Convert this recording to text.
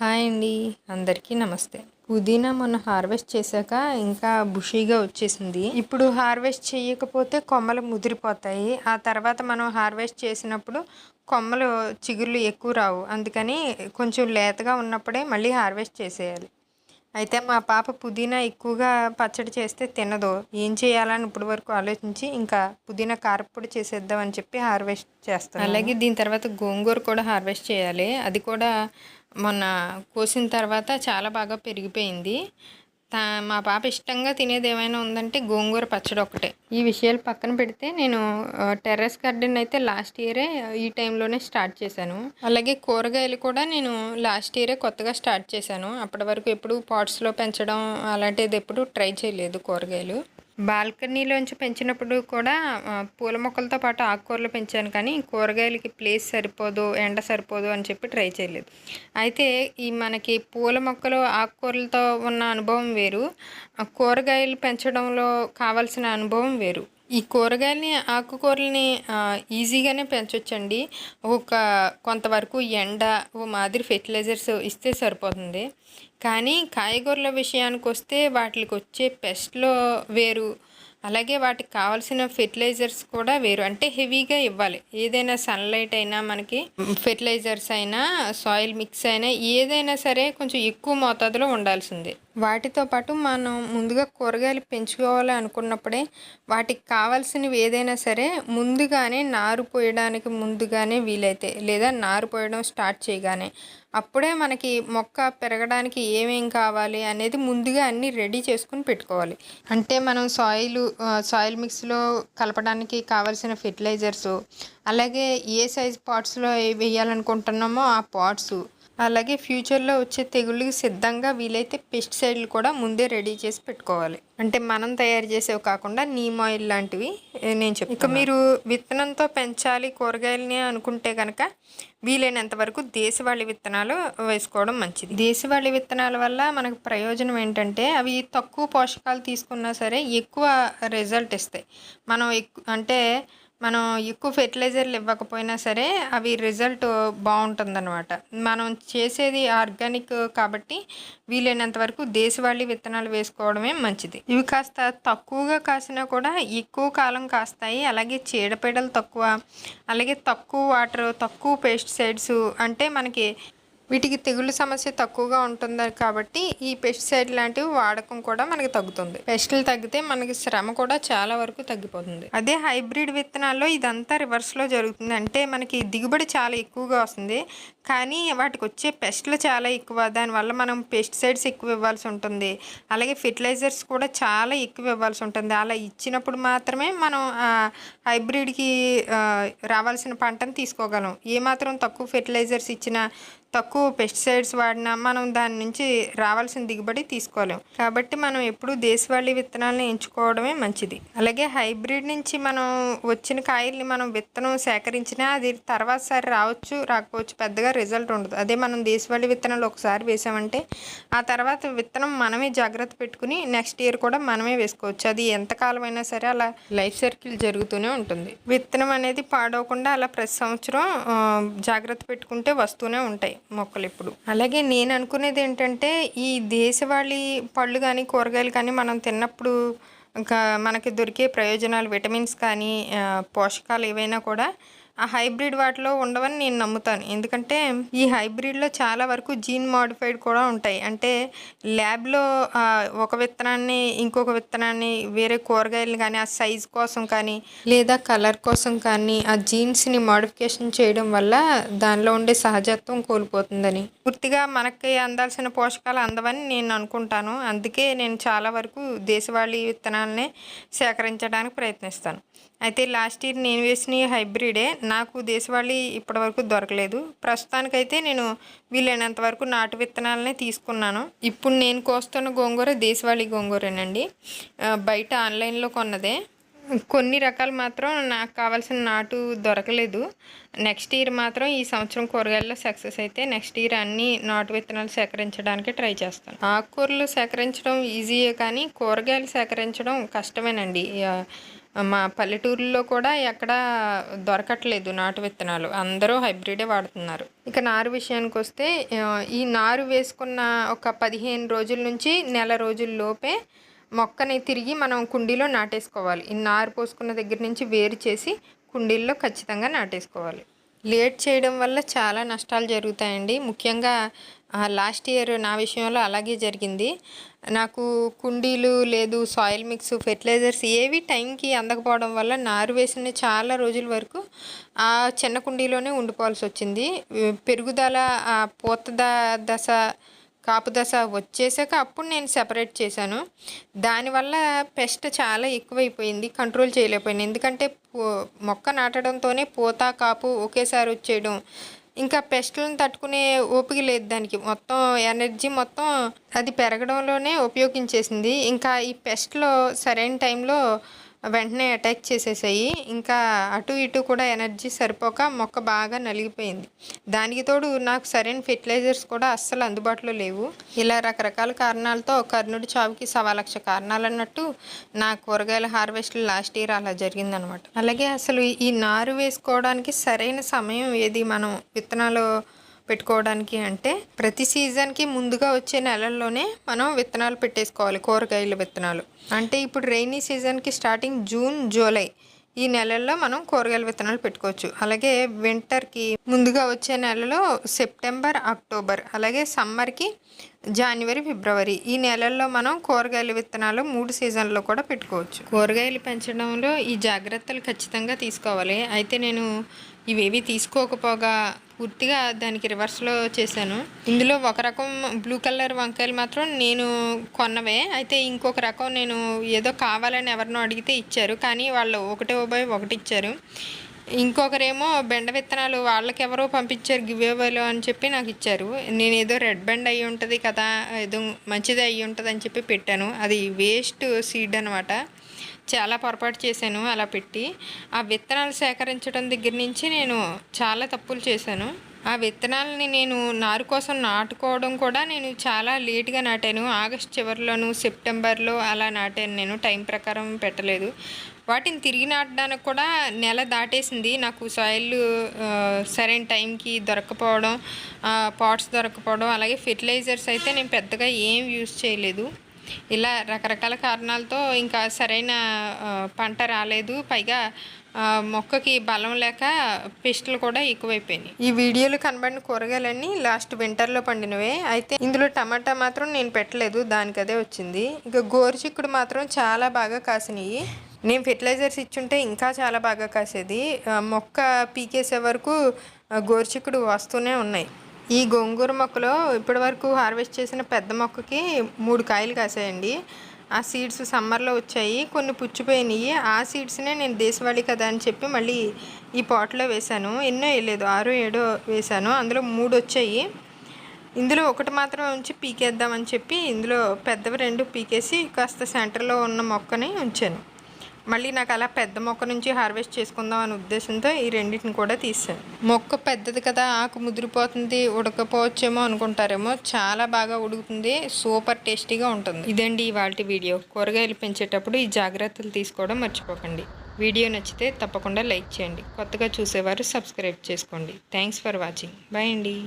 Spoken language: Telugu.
హాయ్ అండి. అందరికీ నమస్తే. పుదీనా మొన్న హార్వెస్ట్ చేశాక ఇంకా బుషీగా వచ్చేసింది. ఇప్పుడు హార్వెస్ట్ చేయకపోతే కొమ్మలు ముదిరిపోతాయి. ఆ తర్వాత మనం హార్వెస్ట్ చేసినప్పుడు కొమ్మలు చిగుర్లు ఎక్కువ రావు. అందుకని కొంచెం లేతగా ఉన్నప్పుడే మళ్ళీ హార్వెస్ట్ చేసేయాలి. అయితే మా పాప పుదీనా ఎక్కువగా పచ్చడి చేస్తే తినదు. ఏం చేయాలని ఇప్పటి వరకు ఆలోచించి ఇంకా పుదీనా కారప్పొడి చేసేద్దాం అని చెప్పి హార్వెస్ట్ చేస్తాను అలాగే దీని తర్వాత గోంగూర కూడా హార్వెస్ట్ చేయాలి. అది కూడా మొన్న కోసిన తర్వాత చాలా బాగా పెరిగిపోయింది. తా మా పాప ఇష్టంగా తినేది ఏమైనా ఉందంటే గోంగూర పచ్చడి ఒకటే ఈ విషయాలు పక్కన పెడితే నేను టెర్రస్ గార్డెన్ అయితే లాస్ట్ ఇయరే ఈ టైంలోనే స్టార్ట్ చేశాను. అలాగే కూరగాయలు కూడా నేను లాస్ట్ ఇయరే కొత్తగా స్టార్ట్ చేశాను. అప్పటి వరకు ఎప్పుడు పాట్స్లో పెంచడం అలాంటిది ఎప్పుడు ట్రై చేయలేదు కూరగాయలు. బాల్కనీలోంచి పెంచినప్పుడు కూడా పూల మొక్కలతో పాటు ఆకుకూరలు పెంచాను కానీ కూరగాయలకి ప్లేస్ సరిపోదు ఎండ సరిపోదు అని చెప్పి ట్రై చేయలేదు. అయితే ఈ మనకి పూల మొక్కలు ఆకుకూరలతో ఉన్న అనుభవం వేరు. కూరగాయలు పెంచడంలో కావాల్సిన అనుభవం వేరు. ఈ కూరగాయలని ఆకుకూరల్ని ఈజీగానే పెంచవచ్చండి ఒక కొంతవరకు ఎండ ఓ మాదిరి ఫెర్టిలైజర్స్ ఇస్తే సరిపోతుంది. కానీ కాయగూరల విషయానికి వస్తే వాటికి వచ్చే పెస్ట్లో వేరు అలాగే వాటికి కావాల్సిన ఫెర్టిలైజర్స్ కూడా వేరు. అంటే హెవీగా ఇవ్వాలి. ఏదైనా సన్లైట్ అయినా మనకి ఫెర్టిలైజర్స్ అయినా సాయిల్ మిక్స్ అయినా ఏదైనా సరే కొంచెం ఎక్కువ మోతాదులో ఉండాల్సిందే. వాటితో పాటు మనం ముందుగా కూరగాయలు పెంచుకోవాలి అనుకున్నప్పుడే వాటికి కావాల్సినవి ఏదైనా సరే ముందుగానే నారు పోయడానికి ముందుగానే వీలైతే లేదా నారు పోయడం స్టార్ట్ చేయగానే. అప్పుడే మనకి మొక్క పెరగడానికి ఏమేం కావాలి అనేది ముందుగా అన్నీ రెడీ చేసుకుని పెట్టుకోవాలి. అంటే మనం సాయిల్ సాయిల్ మిక్స్లో కలపడానికి కావాల్సిన ఫెర్టిలైజర్స్ అలాగే ఏ సైజ్ పాట్స్లో వేయాలనుకుంటున్నామో ఆ పాట్స్ అలాగే ఫ్యూచర్లో వచ్చే తెగుళ్ళకి సిద్ధంగా వీలైతే పెస్టిసైడ్లు కూడా ముందే రెడీ చేసి పెట్టుకోవాలి. అంటే మనం తయారు చేసేవి కాకుండా నీమ్ ఆయిల్ లాంటివి నేను చెప్తాను ఇక మీరు విత్తనంతో పెంచాలి కూరగాయలని అనుకుంటే కనుక వీలైనంత వరకు దేశవాళీ విత్తనాలు వేసుకోవడం మంచిది. దేశవాళీ విత్తనాల వల్ల మనకు ప్రయోజనం ఏంటంటే అవి తక్కువ పోషకాలు తీసుకున్నా సరే ఎక్కువ రిజల్ట్ ఇస్తాయి. మనం ఎక్కు అంటే మనం ఎక్కువ ఫెర్టిలైజర్లు ఇవ్వకపోయినా సరే అవి రిజల్ట్ బాగుంటుందన్నమాట. మనం చేసేది ఆర్గానిక్ కాబట్టి వీలైనంత వరకు దేశవాళీ విత్తనాలు వేసుకోవడమే మంచిది. ఇవి కాస్త తక్కువగా కాసినా కూడా ఎక్కువ కాలం కాస్తాయి. అలాగే చీడపీడలు తక్కువ అలాగే తక్కువ వాటర్ తక్కువ పెస్టిసైడ్స్ అంటే మనకి వీటికి తెగుళ్ళ సమస్య తక్కువగా ఉంటుంది కాబట్టి ఈ పెస్టిసైడ్ లాంటివి వాడకం కూడా మనకి తగ్గుతుంది. పెస్టులు తగ్గితే మనకి శ్రమ కూడా చాలా వరకు తగ్గిపోతుంది. అదే హైబ్రిడ్ విత్తనాల్లో ఇదంతా రివర్స్లో జరుగుతుంది. అంటే మనకి దిగుబడి చాలా ఎక్కువగా వస్తుంది. కానీ వాటికి వచ్చే పెస్టులు చాలా ఎక్కువ. దానివల్ల మనం పెస్టిసైడ్స్ ఎక్కువ ఇవ్వాల్సి ఉంటుంది. అలాగే ఫెర్టిలైజర్స్ కూడా చాలా ఎక్కువ ఇవ్వాల్సి ఉంటుంది. అలా ఇచ్చినప్పుడు మాత్రమే మనం హైబ్రిడ్కి రావాల్సిన పంటను తీసుకోగలం. ఏమాత్రం తక్కువ ఫెర్టిలైజర్స్ ఇచ్చినా తక్కువ పెస్టిసైడ్స్ వాడినా మనం దాని నుంచి రావాల్సిన దిగుబడి తీసుకోలేము కాబట్టి మనం ఎప్పుడూ దేశవాళీ విత్తనాలను ఎంచుకోవడమే మంచిది. అలాగే హైబ్రిడ్ నుంచి మనం వచ్చిన కాయల్ని మనం విత్తనం సేకరించినా అది తర్వాత సారి రావచ్చు రాకపోవచ్చు పెద్దగా రిజల్ట్ ఉండదు. అదే మనం దేశవాళీ విత్తనాలు ఒకసారి వేసామంటే ఆ తర్వాత విత్తనం మనమే జాగ్రత్త పెట్టుకుని నెక్స్ట్ ఇయర్ కూడా మనమే వేసుకోవచ్చు. అది ఎంతకాలం అయినా సరే అలా లైఫ్ సర్కిల్ జరుగుతూనే ఉంటుంది. విత్తనం అనేది పాడవకుండా అలా ప్రతి సంవత్సరం జాగ్రత్త పెట్టుకుంటే వస్తూనే ఉంటాయి. మొక్కలు ఇప్పుడు అలాగే నేను అనుకునేది ఏంటంటే ఈ దేశవాళీ పళ్ళు కానీ కూరగాయలు కానీ మనం తిన్నప్పుడు ఇంకా మనకి దొరికే ప్రయోజనాలు విటమిన్స్ కానీ పోషకాలు ఏవైనా కూడా ఆ హైబ్రిడ్ వాటిలో ఉండవని నేను నమ్ముతాను. ఎందుకంటే ఈ హైబ్రిడ్లో చాలా వరకు జీన్ మాడిఫైడ్ కూడా ఉంటాయి. అంటే ల్యాబ్లో ఒక విత్తనాన్ని ఇంకొక విత్తనాన్ని వేరే కూరగాయలు కానీ ఆ సైజ్ కోసం కానీ లేదా కలర్ కోసం కానీ ఆ జీన్స్ని మాడిఫికేషన్ చేయడం వల్ల దానిలో ఉండే సహజత్వం కోల్పోతుందని. పూర్తిగా మనకి అందాల్సిన పోషకాలు అందవని నేను అనుకుంటాను. అందుకే నేను చాలా వరకు దేశవాళీ విత్తనాలనే సేకరించడానికి ప్రయత్నిస్తాను. అయితే లాస్ట్ ఇయర్ నేను వేసిన హైబ్రిడే నాకు దేశవాళీ ఇప్పటివరకు దొరకలేదు. ప్రస్తుతానికైతే నేను వీలైనంత వరకు నాటు విత్తనాలనే తీసుకున్నాను. ఇప్పుడు నేను కోస్తున్న గోంగూర దేశవాళీ గోంగూరేనండి. బయట ఆన్లైన్లో కొన్నదే. కొన్ని రకాలు మాత్రం నాకు కావాల్సిన నాటు దొరకలేదు. నెక్స్ట్ ఇయర్ మాత్రం ఈ సంవత్సరం కూరగాయల్లో సక్సెస్ అయితే నెక్స్ట్ ఇయర్ అన్ని నాటు విత్తనాలు సేకరించడానికి ట్రై చేస్తాను. ఆకుకూరలు సేకరించడం ఈజీయే కానీ కూరగాయలు సేకరించడం కష్టమేనండి. మా పల్లెటూరులో కూడా ఎక్కడ దొరకట్లేదు నాటు విత్తనాలు. అందరూ హైబ్రిడే వాడుతున్నారు. ఇక నారు విషయానికి వస్తే ఈ నారు వేసుకున్న ఒక పదిహేను రోజుల నుంచి నెల రోజుల లోపే మొక్కని తిరిగి మనం కుండీలో నాటేసుకోవాలి. ఈ నారు పోసుకున్న దగ్గర నుంచి వేరు చేసి కుండీల్లో ఖచ్చితంగా నాటేసుకోవాలి. లేట్ చేయడం వల్ల చాలా నష్టాలు జరుగుతాయండి. ముఖ్యంగా లాస్ట్ ఇయర్ నా విషయంలో అలాగే జరిగింది. నాకు కుండీలు లేదు సాయిల్ మిక్స్ ఫెర్టిలైజర్స్ ఏవి టైంకి అందకపోవడం వల్ల నారు వేసిన చాలా రోజుల వరకు ఆ చిన్న కుండీలోనే ఉండిపోవాల్సి వచ్చింది. పెరుగుదల ఆ పూత దశ కాపు దశ వచ్చేసాక అప్పుడు నేను సెపరేట్ చేశాను. దానివల్ల పెస్ట్ చాలా ఎక్కువైపోయింది కంట్రోల్ చేయలేకపోయింది ఎందుకంటే మొక్క నాటడంతోనే పూత కాపు ఒకేసారి వచ్చేయడం ఇంకా పెస్ట్లను తట్టుకునే ఓపిక లేదు దానికి. మొత్తం ఎనర్జీ మొత్తం అది పెరగడంలోనే ఉపయోగించేసింది. ఇంకా ఈ పెస్ట్లో సరైన టైంలో వెంటనే అటాక్ చేసేసాయి. ఇంకా అటు ఇటు కూడా ఎనర్జీ సరిపోక మొక్క బాగా నలిగిపోయింది. దానికి తోడు నాకు సరైన ఫెర్టిలైజర్స్ కూడా అస్సలు అందుబాటులో లేవు. ఇలా రకరకాల కారణాలతో కర్ణుడి చావుకి సవా లక్ష కారణాలు అన్నట్టు నా కూరగాయల హార్వెస్ట్ లాస్ట్ ఇయర్ అలా జరిగిందనమాట అలాగే అసలు ఈ నారు వేసుకోవడానికి సరైన సమయం ఏది? మనం విత్తనాలు పెట్టుకోవడానికి అంటే ప్రతి సీజన్కి ముందుగా వచ్చే నెలల్లోనే మనం విత్తనాలు పెట్టేసుకోవాలి కూరగాయల విత్తనాలు. అంటే ఇప్పుడు రైనీ సీజన్కి స్టార్టింగ్ జూన్ జూలై ఈ నెలల్లో మనం కూరగాయల విత్తనాలు పెట్టుకోవచ్చు. అలాగే వింటర్కి ముందుగా వచ్చే నెలలో సెప్టెంబర్ అక్టోబర్ అలాగే సమ్మర్కి జనవరి ఫిబ్రవరి ఈ నెలల్లో మనం కూరగాయల విత్తనాలు మూడు సీజన్లో కూడా పెట్టుకోవచ్చు. కూరగాయలు పెంచడంలో ఈ జాగ్రత్తలు ఖచ్చితంగా తీసుకోవాలి. అయితే నేను ఇవేవి తీసుకోకపోగా పూర్తిగా దానికి రివర్స్లో చేశాను. ఇందులో ఒక రకం బ్లూ కలర్ వంకాయలు మాత్రం నేను కొన్నవే. అయితే ఇంకొక రకం నేను ఏదో కావాలని ఎవరినో అడిగితే ఇచ్చారు. కానీ వాళ్ళు ఒకటే ఉభయ ఒకటి ఇచ్చారు. ఇంకొకరేమో బెండ విత్తనాలు వాళ్ళకి ఎవరో పంపించారు గివేవేలో అని చెప్పి నాకు ఇచ్చారు. నేను ఏదో రెడ్ బెండ్ అయ్యి ఉంటుంది కదా ఏదో మంచిది అయ్యి ఉంటుంది అని చెప్పి పెట్టాను. అది వేస్ట్ సీడ్ అనమాట చాలా పొరపాటు చేశాను అలా పెట్టి. ఆ విత్తనాలు సేకరించడం దగ్గర నుంచి నేను చాలా తప్పులు చేశాను. ఆ విత్తనాలని నేను నారు కోసం నాటుకోవడం కూడా నేను చాలా లేట్గా నాటాను. ఆగస్ట్ చివరిలోను సెప్టెంబర్లో అలా నాటాను. నేను టైం ప్రకారం పెట్టలేదు. వాటిని తిరిగి నాటడానికి కూడా నెల దాటేసింది. నాకు సాయిల్ సరైన టైంకి దొరకపోవడం పాట్స్ దొరకపోవడం అలాగే ఫెర్టిలైజర్స్ అయితే నేను పెద్దగా ఏం యూజ్ చేయలేదు. ఇలా రకరకాల కారణాలతో ఇంకా సరైన పంట రాలేదు. పైగా మొక్కకి బలం లేక పిస్టులు కూడా ఎక్కువైపోయినాయి. ఈ వీడియోలో కనబడిన కూరగాయలన్నీ లాస్ట్ వింటర్లో పండినవే. అయితే ఇందులో టమాటా మాత్రం నేను పెట్టలేదు. దానికి అదే వచ్చింది. ఇంకా గోరుచిక్కుడు మాత్రం చాలా బాగా కాసినాయి. నేను ఫెర్టిలైజర్స్ ఇచ్చుంటే ఇంకా చాలా బాగా కాసేది. మొక్క పీకేసే వరకు గోరుచిక్కుడు వస్తూనే ఉన్నాయి. ఈ గోంగూర మొక్కలో ఇప్పటి వరకు హార్వెస్ట్ చేసిన పెద్ద మొక్కకి మూడు కాయలు కాసాయండి. ఆ సీడ్స్ సమ్మర్లో వచ్చాయి కొన్ని పుచ్చిపోయినాయి. ఆ సీడ్స్నే నేను దేశవాళీ కదా అని చెప్పి మళ్ళీ ఈ పాట్లో వేశాను. ఎన్నో వేయలేదు ఆరో ఏడో వేశాను. అందులో మూడు వచ్చాయి. ఇందులో ఒకటి మాత్రం ఉంచి పీకేద్దామని చెప్పి ఇందులో పెద్దవి రెండు పీకేసి కాస్త సెంటర్లో ఉన్న మొక్కని ఉంచాను. మళ్ళీ నాకు అలా పెద్ద మొక్క నుంచి హార్వెస్ట్ చేసుకుందాం అనే ఉద్దేశంతో ఈ రెండింటిని కూడా తీసాను మొక్క పెద్దది కదా ఆకు ముదిరిపోతుంది ఉడకపోవచ్చేమో అనుకుంటారేమో చాలా బాగా ఉడుకుతుంది సూపర్ టేస్టీగా ఉంటుంది. ఇదండి ఇవాళ వీడియో. కూరగాయలు పెంచేటప్పుడు ఈ జాగ్రత్తలు తీసుకోవడం మర్చిపోకండి. వీడియో నచ్చితే తప్పకుండా లైక్ చేయండి. కొత్తగా చూసేవారు సబ్స్క్రైబ్ చేసుకోండి. Thanks for watching. బాయ్ అండి.